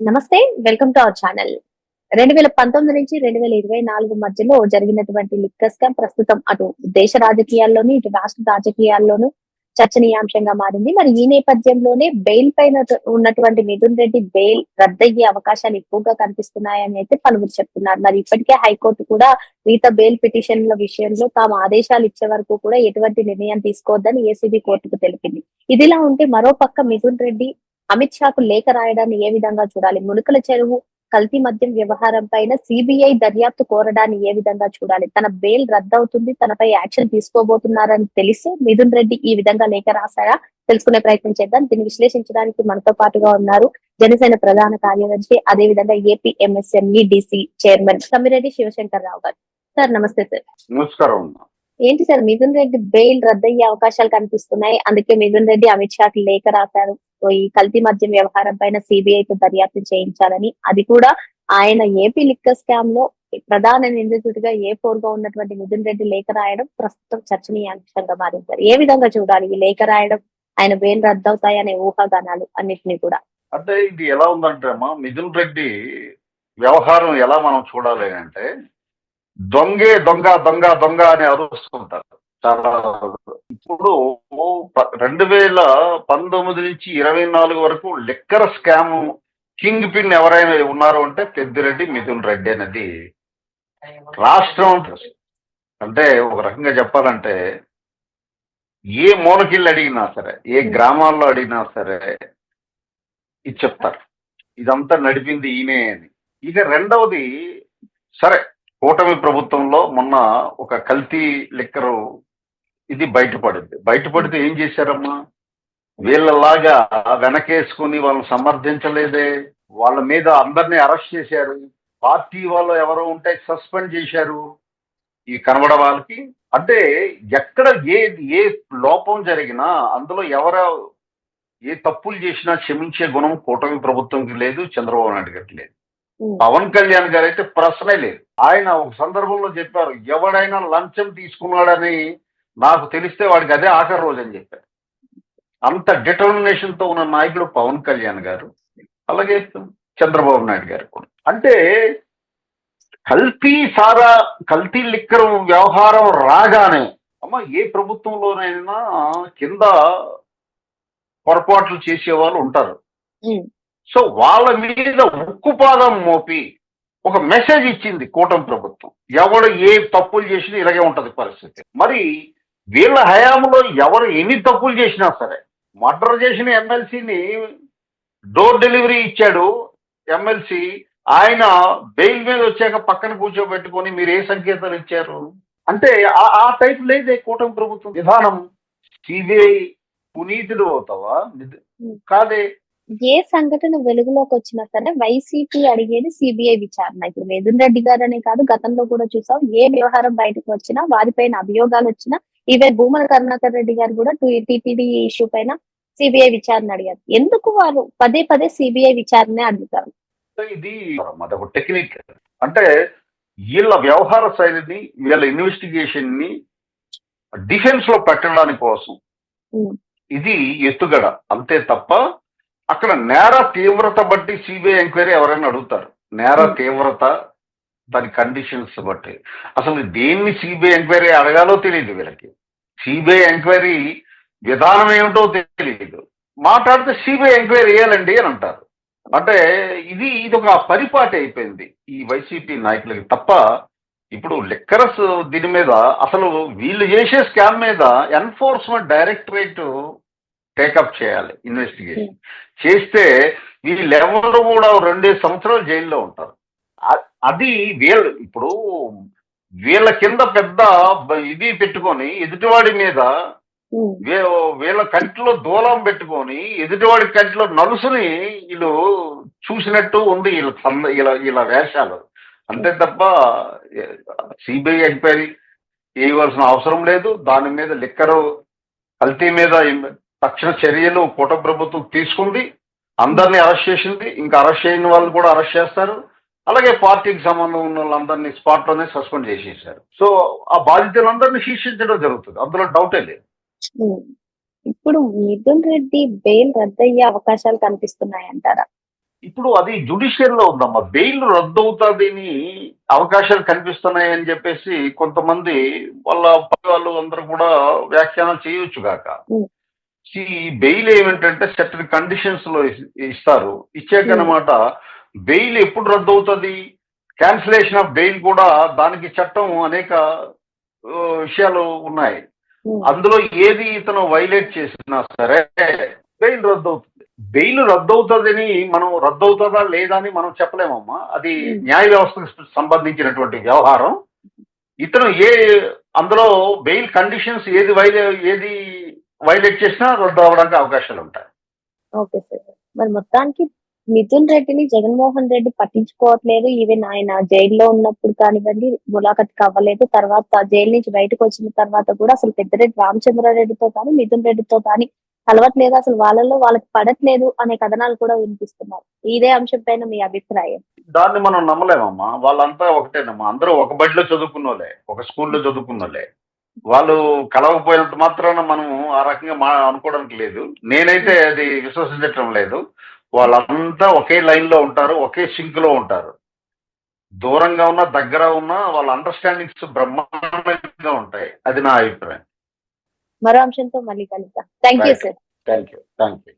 నమస్తే welcome to our channel. రెండు వేల పంతొమ్మిది నుంచి రెండు వేల ఇరవై నాలుగు మధ్యలో జరిగినటువంటి లిక్కర్ స్కామ్ ప్రస్తుతం అటు దేశ రాజకీయాల్లోనూ ఇటు రాష్ట్ర రాజకీయాల్లోనూ చర్చనీయాంశంగా మారింది. మరి ఈ నేపథ్యంలోనే బెయిల్ పైన ఉన్నటువంటి మిథున్ రెడ్డి బెయిల్ రద్దయ్యే అవకాశాలు ఎక్కువగా కనిపిస్తున్నాయని అయితే పలువురు చెప్తున్నారు. మరి ఇప్పటికే హైకోర్టు కూడా మిగతా బెయిల్ పిటిషన్ల విషయంలో తాము ఆదేశాలు ఇచ్చే వరకు కూడా ఎటువంటి నిర్ణయం తీసుకోవద్దని ఏసీబీ కోర్టుకు తెలిపింది. ఇదిలా ఉంటే మరో పక్క మిథున్ రెడ్డి అమిత్ షాకు లేఖ రాయడాన్ని ఏ విధంగా చూడాలి? మునుకల చెరువు కల్తీ మద్యం వ్యవహారం పైన సిబిఐ దర్యాప్తు కోరడాన్ని ఏ విధంగా చూడాలి? తన బెయిల్ రద్దవుతుంది తనపై యాక్షన్ తీసుకోబోతున్నారని తెలిసి మిథున్ రెడ్డి ఈ విధంగా లేఖ రాశారా? తెలుసుకునే ప్రయత్నం చేద్దాం. దీన్ని విశ్లేషించడానికి మనతో పాటుగా ఉన్నారు జనసేన ప్రధాన కార్యదర్శి అదే విధంగా AP MSME DC chairman Sammireddy Sivashankar Rao garu. Sir నమస్తే సార్. నమస్కారం ఏంటి సార్ మిథున్ రెడ్డి బెయిల్ రద్దయ్యే అవకాశాలు కనిపిస్తున్నాయి? అందుకే మిథున్ రెడ్డి అమిత్ షాకి లేఖ రాశారు. ఈ కల్తీ మద్యం వ్యవహారం పైన సిబిఐతో దర్యాప్తు చేయించాలని. అది కూడా ఆయన ఏపీ లిక్కర్ స్కామ్లో ప్రధాన నిందితుడిగా ఏ ఫోర్గా ఉన్నటువంటి మిథున్ రెడ్డి లేఖ రాయడం ప్రస్తుతం చర్చనీయాంశంగా మారింది. ఏ విధంగా చూడాలి? ఈ లేఖ రాయడం ఆయన బెయిల్ రద్దవుతాయనే ఊహాగానాలు అన్నిటినీ కూడా. అంటే ఇది ఎలా ఉందంటే అమ్మా మిథున్ రెడ్డి వ్యవహారం ఎలా మనం చూడాలి అంటే దొంగే దొంగ దొంగ దొంగ అని అరుస్తుంటారు. చాలా ఇప్పుడు రెండు వేల పంతొమ్మిది నుంచి ఇరవై నాలుగు వరకు లిక్కర్ స్కామ్ కింగ్ పిన్ ఎవరైనా ఉన్నారు అంటే పెద్దిరెడ్డి మిథున్ రెడ్డి అనేది రాష్ట్రం అంటే ఒక రకంగా చెప్పాలంటే ఏ మూలకిల్లు అడిగినా సరే ఏ గ్రామాల్లో అడిగినా సరే ఇది చెప్తారు. ఇదంతా నడిపింది ఈయనే అని. ఇక రెండవది సరే కూటమి ప్రభుత్వంలో మొన్న ఒక కల్తీ లిక్కరు ఇది బయటపడింది. బయటపడితే ఏం చేశారమ్మా? వీళ్ళలాగా వెనకేసుకుని వాళ్ళని సమర్థించలేదే. వాళ్ళ మీద అందరినీ అరెస్ట్ చేశారు. పార్టీ వాళ్ళు ఎవరో ఉంటే సస్పెండ్ చేశారు. ఈ కనబడ వాళ్ళకి అంటే ఎక్కడ ఏ ఏ లోపం జరిగినా అందులో ఎవరు ఏ తప్పులు చేసినా క్షమించే గుణం కూటమి ప్రభుత్వంకి లేదు చంద్రబాబు నాయుడు గారికి లేదు. పవన్ కళ్యాణ్ గారు అయితే ప్రశ్నే లేదు. ఆయన ఒక సందర్భంలో చెప్పారు ఎవడైనా లంచం తీసుకున్నాడని నాకు తెలిస్తే వాడికి అదే ఆఖరి రోజు అని చెప్పారు. అంత డిటర్మినేషన్తో ఉన్న నాయకుడు పవన్ కళ్యాణ్ గారు అలాగే చంద్రబాబు నాయుడు గారు కూడా. అంటే కల్తీ సారా కల్తీ లిక్కర్ వ్యవహారం రాగానే అమ్మ ఏ ప్రభుత్వంలోనైనా కింద పొరపాట్లు చేసే వాళ్ళు ఉంటారు. సో వాళ్ళ మీద ఉక్కుపాదం మోపి ఒక మెసేజ్ ఇచ్చింది కూటమి ప్రభుత్వం. ఎవడు ఏ తప్పులు చేసినా ఇలాగే ఉంటది పరిస్థితి. మరి వీళ్ళ హయాంలో ఎవరు ఎన్ని తప్పులు చేసినా సరే మర్డర్ చేసిన ఎమ్మెల్సీని డోర్ డెలివరీ ఇచ్చాడు ఎమ్మెల్సీ. ఆయన బెయిల్ మీద వచ్చాక పక్కన కూర్చోబెట్టుకొని మీరు ఏ సంకేతాలు ఇచ్చారు? అంటే ఆ- టైప్ లేదే కూటమి ప్రభుత్వం. విధానం సిబిఐ పునీతుడు అవుతావా? కాదే ఏ సంఘటన వెలుగులోకి వచ్చినా సరే వైసీపీ అడిగేది సిబిఐ విచారణ. ఇప్పుడు మిథున్ రెడ్డి గారనే కాదు గతంలో కూడా చూసాం. ఏ వ్యవహారం బయటకు వచ్చినా వారిపైన అభియోగాలు వచ్చినా ఈవెన్ భూమన కరుణాకర్ రెడ్డి గారు కూడా టీటీడీ ఇష్యూ పైన సిబిఐ విచారణ అడిగారు. ఎందుకు వారు పదే పదే సిబిఐ విచారణనే అడుగుతారు? ఇది అదొక టెక్నిక్. అంటే వీళ్ళ వ్యవహార శైలిని వీళ్ళ ఇన్వెస్టిగేషన్ని డిఫెన్స్లో పెట్టడానికి కోసం ఇది ఎత్తుగడ. అంతే తప్ప అక్కడ నేర తీవ్రత బట్టి సిబిఐ ఎంక్వైరీ ఎవరైనా అడుగుతారు. నేర Hmm. తీవ్రత దాని కండిషన్స్ బట్టి. అసలు దేన్ని సిబిఐ ఎంక్వైరీ అడగాలో తెలియదు వీళ్ళకి. సిబిఐ ఎంక్వైరీ విధానం ఏమిటో తెలియదు మాట్లాడితే సిబిఐ ఎంక్వైరీ వేయాలండి అని అంటారు. అంటే ఇది ఇది ఒక పరిపాటి అయిపోయింది ఈ వైసీపీ నాయకులకి తప్ప ఇప్పుడు లిక్కరస్ దీని మీద అసలు వీళ్ళు చేసే స్కామ్ మీద ఎన్ఫోర్స్మెంట్ డైరెక్టరేట్ టేకప్ చేయాలి ఇన్వెస్టిగేషన్ చేస్తే వీళ్ళెవరు కూడా రెండే సంవత్సరాలు జైల్లో ఉంటారు. అది వీళ్ళు ఇప్పుడు వీళ్ళ కింద పెద్ద ఇది పెట్టుకొని ఎదుటివాడి మీద వీ- వీళ్ళ కంటిలో దూలం పెట్టుకొని ఎదుటివాడి కంటిలో నలుసుని వీళ్ళు చూసినట్టు ఉంది వీళ్ళ వీళ్ళ వేషాలు. అంతే తప్ప సిబిఐ ఎంక్వైరీ చేయవలసిన అవసరం లేదు. దాని మీద లిక్కరు కల్తీ మీద తక్షణ చర్యలు కూట ప్రభుత్వం తీసుకుంది అందరినీ అరెస్ట్ చేసింది ఇంకా అరెస్ట్ చేయని వాళ్ళు కూడా అరెస్ట్ చేస్తారు. అలాగే పార్టీకి సంబంధం ఉన్న వాళ్ళందరినీ స్పాట్లోనే సస్పెండ్ చేసేసారు సో ఆ బాధితులందరినీ శిక్షించడం జరుగుతుంది. అందులో డౌటే లేదు. ఇప్పుడు మిథున్ రెడ్డి బెయిల్ రద్దయ్యే అవకాశాలు కనిపిస్తున్నాయి అంటారా ఇప్పుడు అది జుడిషియల్లో ఉందమ్మా. బెయిల్ రద్దు అవుతుందని అవకాశాలు కనిపిస్తున్నాయి అని చెప్పేసి కొంతమంది వాళ్ళ వాళ్ళు అందరూ కూడా వ్యాఖ్యానం చేయొచ్చు కాక. ఈ బెయిల్ ఏమిటంటే సర్టన్ కండిషన్స్లో ఇస్- ఇస్తారు. ఇచ్చాక అనమాట బెయిల్ ఎప్పుడు రద్దు అవుతుంది క్యాన్సిలేషన్ ఆఫ్ బెయిల్ కూడా దానికి చట్టం అనేక విషయాలు ఉన్నాయి. అందులో ఏది ఇతను వైలేట్ చేసినా సరే బెయిల్ రద్దు అవుతుంది బెయిల్ రద్దు అవుతుందని మనం రద్దు అవుతుందా లేదా అని మనం చెప్పలేమమ్మా. అది. న్యాయ వ్యవస్థకు సంబంధించినటువంటి వ్యవహారం. ఇతను ఏ అందులో బెయిల్ కండిషన్స్ ఏది వైలే ఏది వైలేట్ చేసినా రద్దు అవ్వడానికి అవకాశాలు ఉంటాయి. Okay sir. మరి మొత్తానికి మిథున్ రెడ్డిని జగన్మోహన్ రెడ్డి పట్టించుకోవట్లేదు. ఈవెన్ ఆయన జైల్లో ఉన్నప్పుడు కానివ్వండి ములాఖత్ అవ్వలేదు తర్వాత జైలు నుంచి బయటకు వచ్చిన తర్వాత కూడా అసలు పెద్దరెడ్డి రామచంద్రారెడ్డితో కానీ మిథున్ రెడ్డితో కానీ కలవట్లేదు. అసలు వాళ్ళలో వాళ్ళకి పడట్లేదు అనే కథనాలు కూడా వినిపిస్తున్నారు. ఇదే అంశం పైన మీ అభిప్రాయం. దాన్ని మనం నమ్మలేమమ్మా. వాళ్ళంతా ఒకటేనమ్మా. అందరూ ఒక బడిలో చదువుకున్నోలే ఒక స్కూల్లో చదువుకున్నోలే వాళ్ళు కలవకపోయినంత మాత్రాన మనం ఆ రకంగా మా అనుకోవడానికి లేదు. నేనైతే అది విశ్వసించటం లేదు. వాళ్ళంతా ఒకే లైన్లో ఉంటారు ఒకే సింక్లో ఉంటారు. దూరంగా ఉన్న దగ్గర ఉన్న వాళ్ళ అండర్స్టాండింగ్స్ బ్రహ్మాండంగా ఉంటాయి. అది నా అభిప్రాయం. మరో అంశంతో మళ్ళీ కలుద్దాం. Thank you. Sir thank you thank you